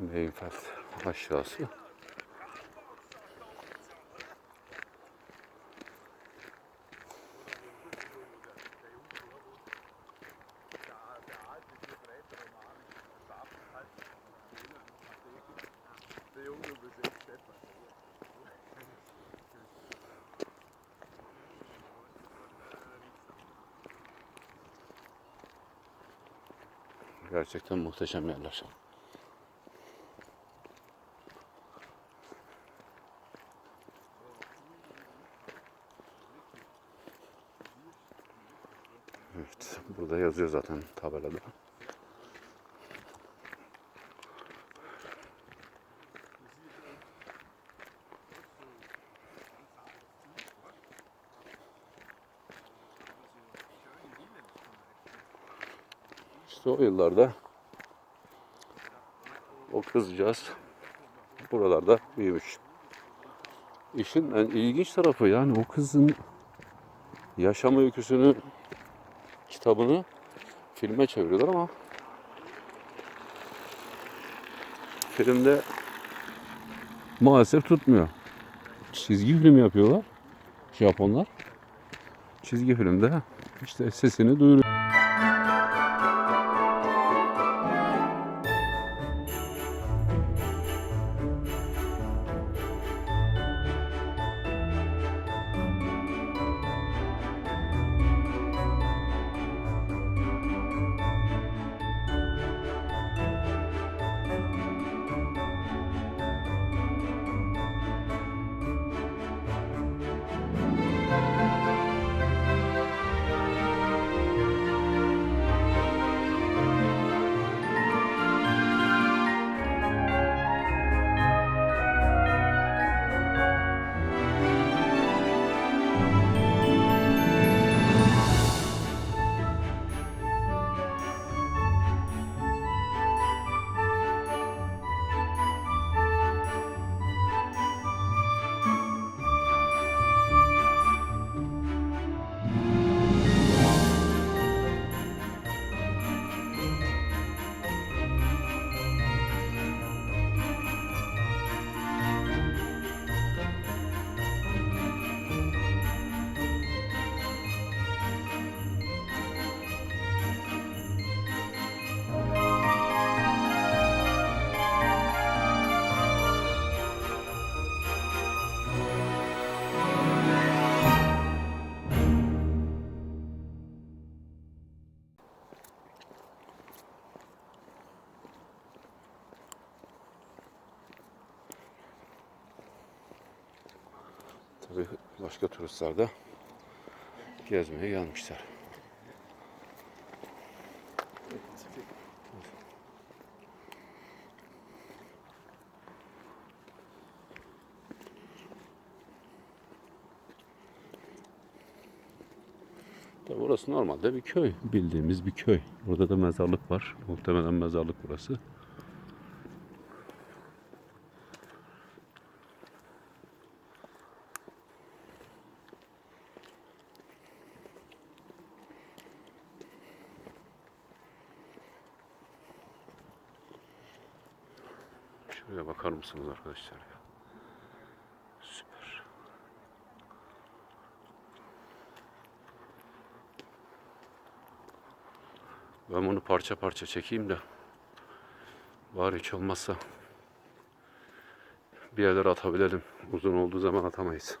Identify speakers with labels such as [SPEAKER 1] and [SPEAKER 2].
[SPEAKER 1] Beyinfeld aşağısı. Gerçekten muhteşem yerler. Evet, burada yazıyor zaten tabelada. İşte o yıllarda o kızcağız buralarda büyümüş. İşin en ilginç tarafı yani o kızın yaşam öyküsünü kitabını filme çeviriyorlar ama filmde maalesef tutmuyor. Çizgi film yapıyorlar Japonlar. Çizgi filmde işte sesini duyuruyor. Tabii başka turistler de gezmeye gelmişler. Tabii burası normalde bir köy. Bildiğimiz bir köy. Burada da mezarlık var. Muhtemelen mezarlık burası. Şuraya bakar mısınız arkadaşlar ya? Süper. Ben bunu parça parça çekeyim de bari hiç olmazsa bir yerlere atabilelim. Uzun olduğu zaman atamayız.